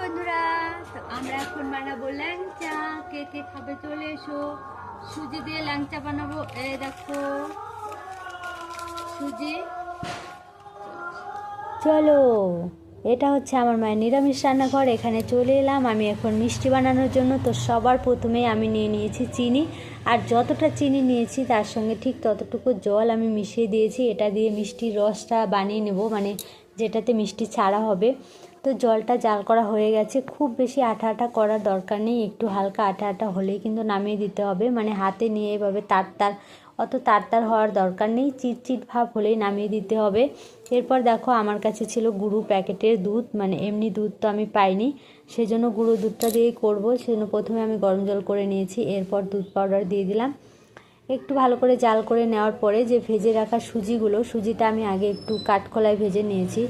বন্ধুরা। তো আমরা এখন বানাবো ল্যাংচা। কে কে খাবে চলে এসো। সুজি দিয়ে ল্যাংচা বানাবো। দেখো। সুজি। চলো। এটা হচ্ছে আমার মায়ের নিরামিষ রান্নাঘর। এখানে চলে এলাম। আমি এখন মিষ্টি বানানোর জন্য। তো সবার প্রথমে আমি নিয়ে নিয়েছি চিনি। আর যতটা চিনি নিয়েছি, তার সঙ্গে ঠিক ততটুকু জল আমি মিশিয়ে দিয়েছি। এটা দিয়ে মিষ্টির রসটা বানিয়ে নেব। মানে যেটাতে মিষ্টি ছাড়া হবে। তো জলটা জাল করা হয়ে গেছে। খুব বেশি আঠা আঠা করার দরকার নেই। একটু হালকা আঠা আঠা হলেই কিন্তু নামিয়ে দিতে হবে। মানে হাতে নিয়ে এভাবে তার তার অত তার তার হওয়ার দরকার নেই। চিটচিট ভাব হলেই নামিয়ে দিতে হবে। এরপর দেখো আমার কাছে ছিল গুঁড়ো প্যাকেটের দুধ। মানে এমনি দুধ তো আমি পাইনি। সেজন্য গুঁড়ো দুধটা দিয়েই করব। সেজন্য প্রথমে আমি গরম জল করে নিয়েছি। এরপর দুধ পাউডার দিয়ে দিলাম। একটু ভালো করে জাল করে নেওয়ার পরে যে ভেজে রাখা সুজিগুলো, সুজিটা আমি আগে একটু কাঠখোলায় ভেজে নিয়েছি।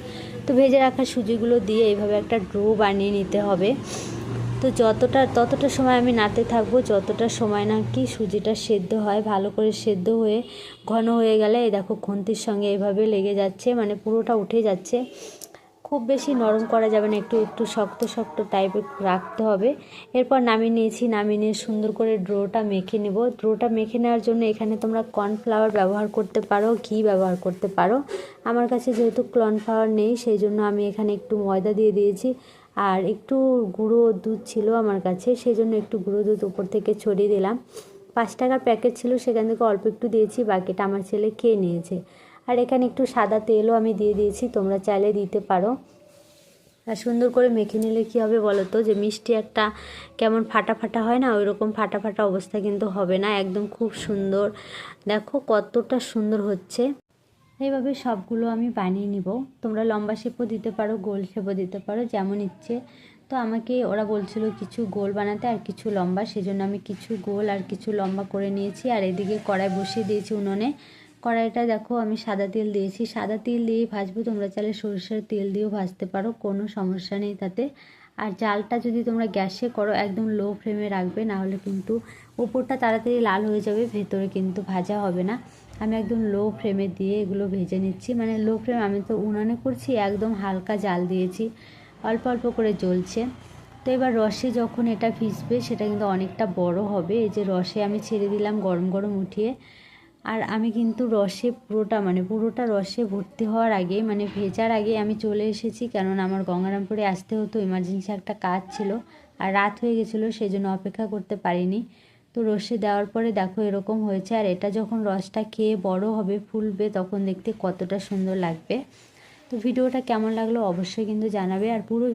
তো ভেজে রাখা সুজিগুলো দিয়ে এইভাবে একটা ড্রো বানিয়ে নিতে হবে। তো যতটা, ততটা সময় আমি নাতে থাকব, যতটা সময় না কি সুজিটা সেদ্ধ হয়, ভালো করে সেদ্ধ হয়ে, ঘন হয়ে গেলে এই দেখো, খুন্তির সঙ্গে এভাবে লেগে যাচ্ছে মানে পুরোটা উঠে যাচ্ছে। খুব বেশি নরম করা যাবে না, একটু একটু শক্ত শক্ত টাইপের রাখতে হবে। এরপর নামিয়ে নিয়েছি, নামিয়ে নিয়ে সুন্দর করে ড্রোটা মেখে নেব। ড্রোটা মেখে নেওয়ার জন্য এখানে তোমরা কর্নফ্লাওয়ার ব্যবহার করতে পারো, ঘি ব্যবহার করতে পারো। আমার কাছে যেহেতু কর্নফ্লাওয়ার নেই, সেই জন্য আমি এখানে একটু ময়দা দিয়ে দিয়েছি। আর একটু গুঁড়ো দুধ ছিল আমার কাছে, সেই জন্য একটু গুঁড়ো দুধ উপর থেকে ছড়িয়ে দিলাম। পাঁচ টাকার প্যাকেট ছিল, সেখান থেকে অল্প একটু দিয়েছি, বাকিটা আমার ছেলে খেয়ে নিয়েছে। আর এখানে একটু সাদা তেলও আমি দিয়ে দিয়েছি, তোমরা চাইলে দিতে পারো। আর সুন্দর করে মেখে নিলে কী হবে বলো তো? যে মিষ্টি একটা কেমন ফাটা ফাটা হয় না ওই রকম ফাটা ফাটা অবস্থা কিন্তু হবে না, একদম খুব সুন্দর। দেখো কতটা সুন্দর হচ্ছে। এইভাবে সবগুলো আমি বানিয়ে নিব। তোমরা লম্বা শেপও দিতে পারো, গোল শেপও দিতে পারো, যেমন ইচ্ছে। তো আমাকে ওরা বলছিল কিছু গোল বানাতে আর কিছু লম্বা, সেজন্য আমি কিছু গোল আর কিছু লম্বা করে নিয়েছি। আর এদিকে কড়াই বসিয়ে দিয়েছি উনুনে। কড়াইটা দেখো, আমি সাদা তেল দিয়েছি। সাদা তেল দিয়েই ভাজবো, তোমরা চাইলে সরষের তেল দিয়েও ভাজতে পারো, কোনো সমস্যা নেই তাতে। আর জালটা যদি তোমরা গ্যাসে করো, একদম লো ফ্লেমে রাখবে না হলে কিন্তু উপরটা তাড়াতাড়ি লাল হয়ে যাবে, ভেতরে কিন্তু ভাজা হবে না। আমি একদম লো ফ্লেমে দিয়ে এগুলো ভেজে নিচ্ছি। মানে লো ফ্লেম আমি তো উনানে করছি, একদম হালকা জাল দিয়েছি। অল্প অল্প করে জ্বলছে। তো এবার রসে যখন এটা ভিজবে, সেটা কিন্তু অনেকটা বড় হবে। এই যে রসে আমি ছেড়ে দিলাম গরম গরম উঠিয়ে। আর আমি কিন্তু রসে পুরোটা মানে পুরোটা রসে ভর্তি হওয়ার আগে মানে ভেজার আগে আমি চলে এসেছি। কেননা আমার গঙ্গারামপুরে আসতে হতো ইমার্জেন্সি একটা কাজ ছিল আর রাত হয়ে গেছিল সেই জন্য অপেক্ষা করতে পারিনি। তো রসে দেওয়ার পরে দেখো এরকম হয়েছে আর এটা যখন রসটা খেয়ে বড় হবে, ফুলবে, তখন দেখতে কতটা সুন্দর লাগবে। তো ভিডিওটা কেমন লাগল অবশ্যই কিন্তু জানাবে আর পুরো